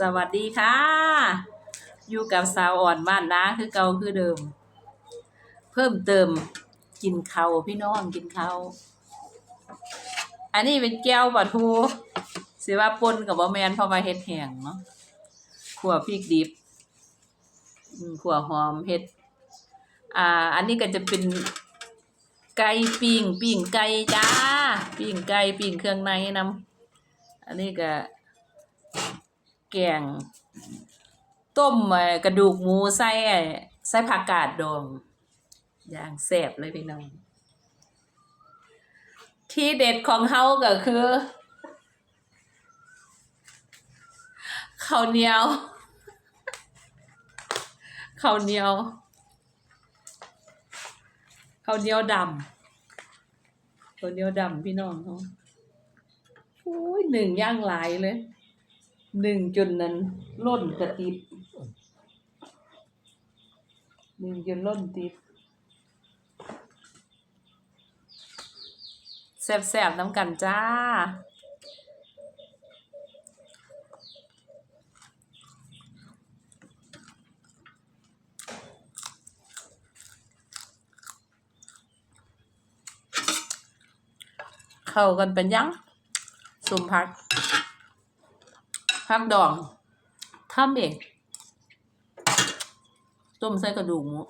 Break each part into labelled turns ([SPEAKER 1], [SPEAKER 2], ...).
[SPEAKER 1] สวัสดีค่ะ อยู่กับสาวอ่อนบ้านนาคือเก่าคือเดิม เพิ่มเติมกินเขาพี่น้องกินเขาอันนี้เป็นแก้วปลาทูสิว่าปนกับบ่แมนเพราะว่าเฮ็ดแห้งเนาะขั่วพริกดิบขั่วหอมเฮ็ด อ่า อันนี้ก็จะเป็นไก่ปิ้งปิ้งไก่จ้าปิ้งไก่ปิ้งเครื่องในนำอันนี้ก็ แกง ต้มกระดูกหมูใส่ใส่ผักกาดดองอย่างแซ่บเลยพี่น้อง ที่เด็ดของเฮาก็คือข้าวเหนียวข้าวเหนียวข้าวเหนียวดำข้าวเหนียวดำพี่น้องเขาโอ้ยหนึ่งย่างหลายเลย หนึ่งจนนั้นล่นกระติบหนึ่งจนล่นติบแซ่บๆน้ำกันจ้า เข้ากันเป็นยัง สุมพัก พักดองทำเองต้มใส่กระดูกหมู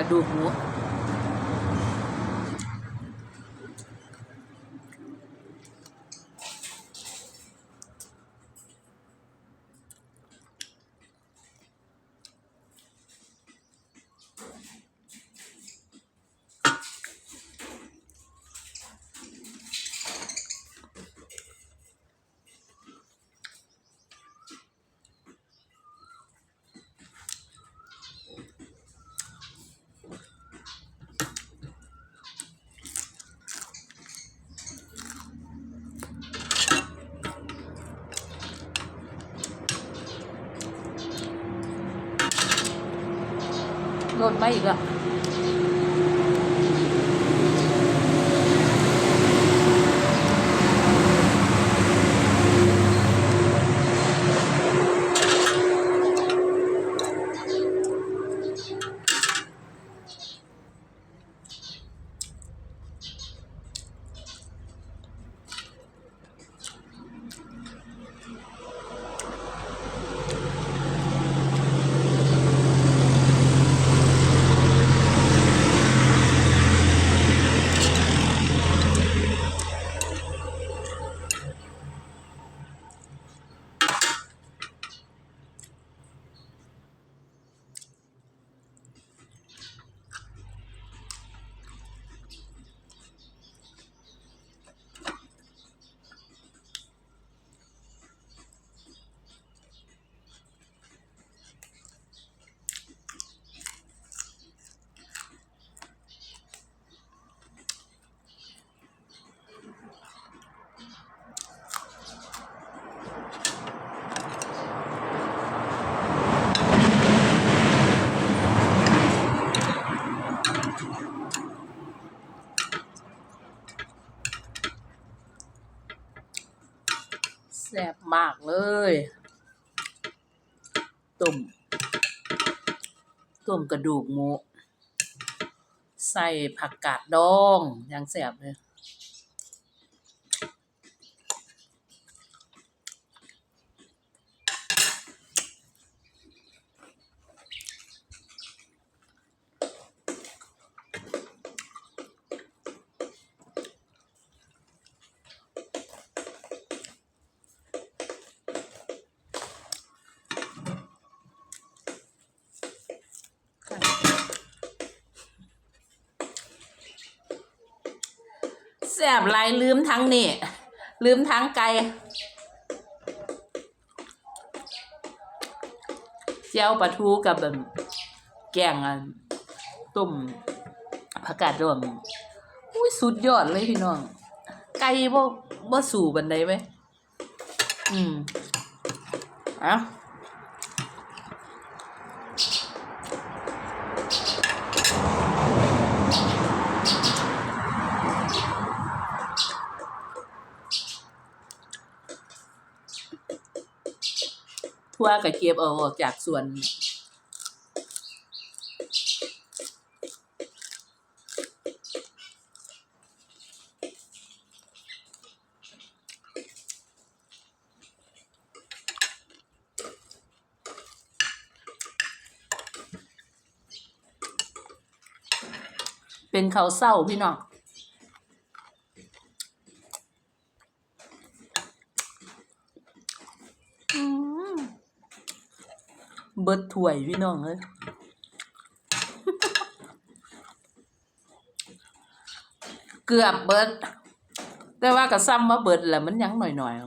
[SPEAKER 1] กระดูกหมู ลดมาอีกแล้วแซ่บมากเลย ต้ม ต้มกระดูกหมู ใส่ผักกาดดองอย่างแสบเลย ซ่บหลายลืมทั้งนี่ ลืมทั้งไก่เจียวปลาทูกับแบบแกงต้มผักกาดดองอุ้ยสุดยอดเลยพี่น้อง ไก่บ่บ่สู่บันไดไหมอืมอะ ทั่วกับเก็บเอาออกจากส่วนเป็นเขาวเศร้าพี่น้อง อืม เบิดถ้วยพี่น้องเอ้ยเกือบเบิด แต่ว่าก็ซ้ำว่าเบิดแหละมันยังหน่อยๆ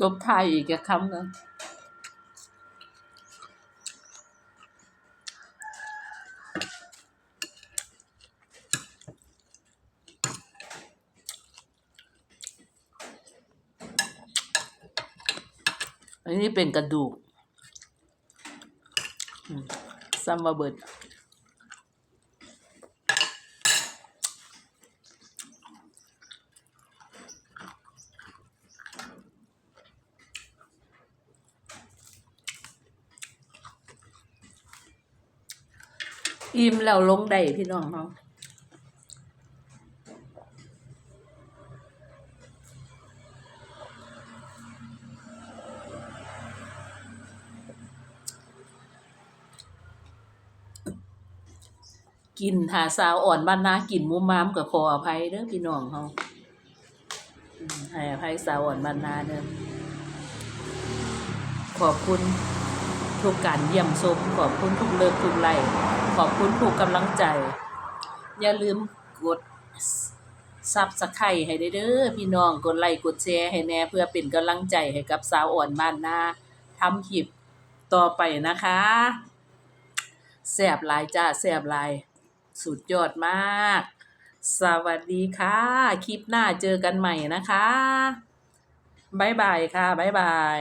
[SPEAKER 1] มั้งจบท้ายอีกคำนึงอันนี้เป็นกระดูกอืมซัมมาเบิด อิ่มแล้วลงได้พี่น้องเนากินหาสาวอ่อนบ้านนากินมุมมามกับขออภัยเด้อพี่น้องเฮาให้อภัยสาวอ่อนบ้านนาเด้อขอบคุณทุกการเยี่ยมชมขอบคุณทุกเลิฟทุกไลค์ ขอบคุณทุกกำลังใจ อย่าลืมกดซับสไครต์ให้ได้เด้อพี่น้องกดไลค์กดแชร์ให้แน่เพื่อเป็นกำลังใจให้กับสาวอ่อนบ้านนาทำคลิปต่อไปนะคะแซ่บลายจ้าแซ่บลาย สุดยอดมาก สวัสดีค่ะ คลิปหน้าเจอกันใหม่นะคะ บ๊ายบายค่ะ บ๊ายบาย